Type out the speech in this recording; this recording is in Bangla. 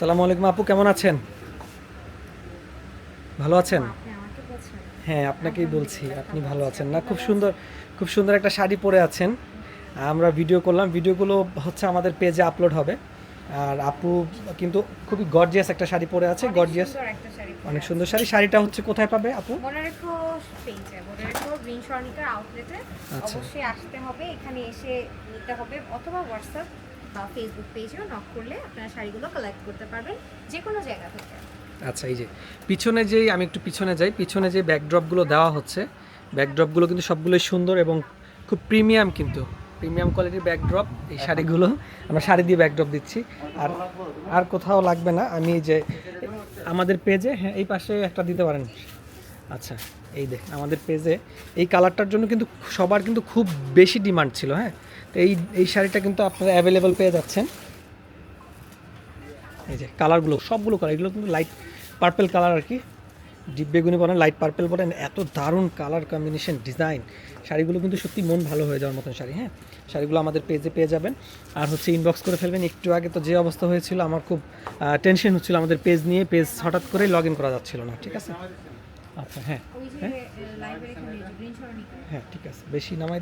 সালামু আলাইকুম আপু কেমন আছেন? ভালো আছেন? হ্যাঁ আপনাকেই বলছি আপনি ভালো আছেন না? খুব সুন্দর খুব সুন্দর একটা শাড়ি পরে আছেন। আমরা ভিডিও করলাম ভিডিওগুলো হচ্ছে আমাদের পেজে আপলোড হবে। আর আপু কিন্তু খুবই গর্জিয়াস একটা শাড়ি পরে আছে গর্জিয়াস অনেক সুন্দর শাড়ি। শাড়িটা হচ্ছে কোথায় পাবে আপু? পেজে গ্রিন স্বর্ণিকার আউটলেটে আচ্ছা। অবশ্যই আসতে হবে এখানে এসে নিতে হবে। অথবা হোয়াটসঅ্যাপ বা ফেসবুক পেজেও নক করলে আপনারা শাড়িগুলো কালেক্ট করতে পারবেন যে কোনো জায়গা থেকে। আচ্ছা এই যে পিছনে যেই আমি একটু পিছনে যাই পিছনে যে ব্যাকড্রপগুলো দেওয়া হচ্ছে ব্যাকড্রপগুলো কিন্তু সবগুলোই সুন্দর এবং খুব প্রিমিয়াম কিন্তু। প্রিমিয়াম কোয়ালিটির ব্যাকড্রপ এই শাড়িগুলো আমরা শাড়ি দিয়ে ব্যাকড্রপ দিচ্ছি। আর আর কোথাও লাগবে না আমি যে আমাদের পেজে হ্যাঁ এই পাশে একটা দিতে পারেন। আচ্ছা এই দেখ, আমাদের পেজে এই কালারটার জন্য কিন্তু সবার কিন্তু খুব বেশি ডিমান্ড ছিল হ্যাঁ? তো এই এই শাড়িটা কিন্তু আপনারা অ্যাভেলেবল পেয়ে যাচ্ছেন। এই যে কালারগুলো সবগুলো কালার এগুলো কিন্তু লাইট পার্পেল কালার আর কি। ডিপ বেগুনি বলেন লাইট পার্পেল বলেন, এত দারুণ কালার কম্বিনেশন ডিজাইন শাড়িগুলো কিন্তু সত্যি মন ভালো হয়ে যাওয়ার মতন শাড়ি হ্যাঁ? শাড়িগুলো আমাদের পেজে পেয়ে যাবেন। আর হচ্ছে ইনবক্স করে ফেলবেন, একটু আগে তো যে অবস্থা হয়েছিল, আমার খুব টেনশন হচ্ছিল আমাদের পেজ নিয়ে পেজ হঠাৎ করে লগ ইন করা যাচ্ছিল না, ঠিক আছে? আচ্ছা হ্যাঁ ওই যে লাইব্রেরি গ্রিন স্বর্ণিকা হ্যাঁ ঠিক আছে বেশি নামাই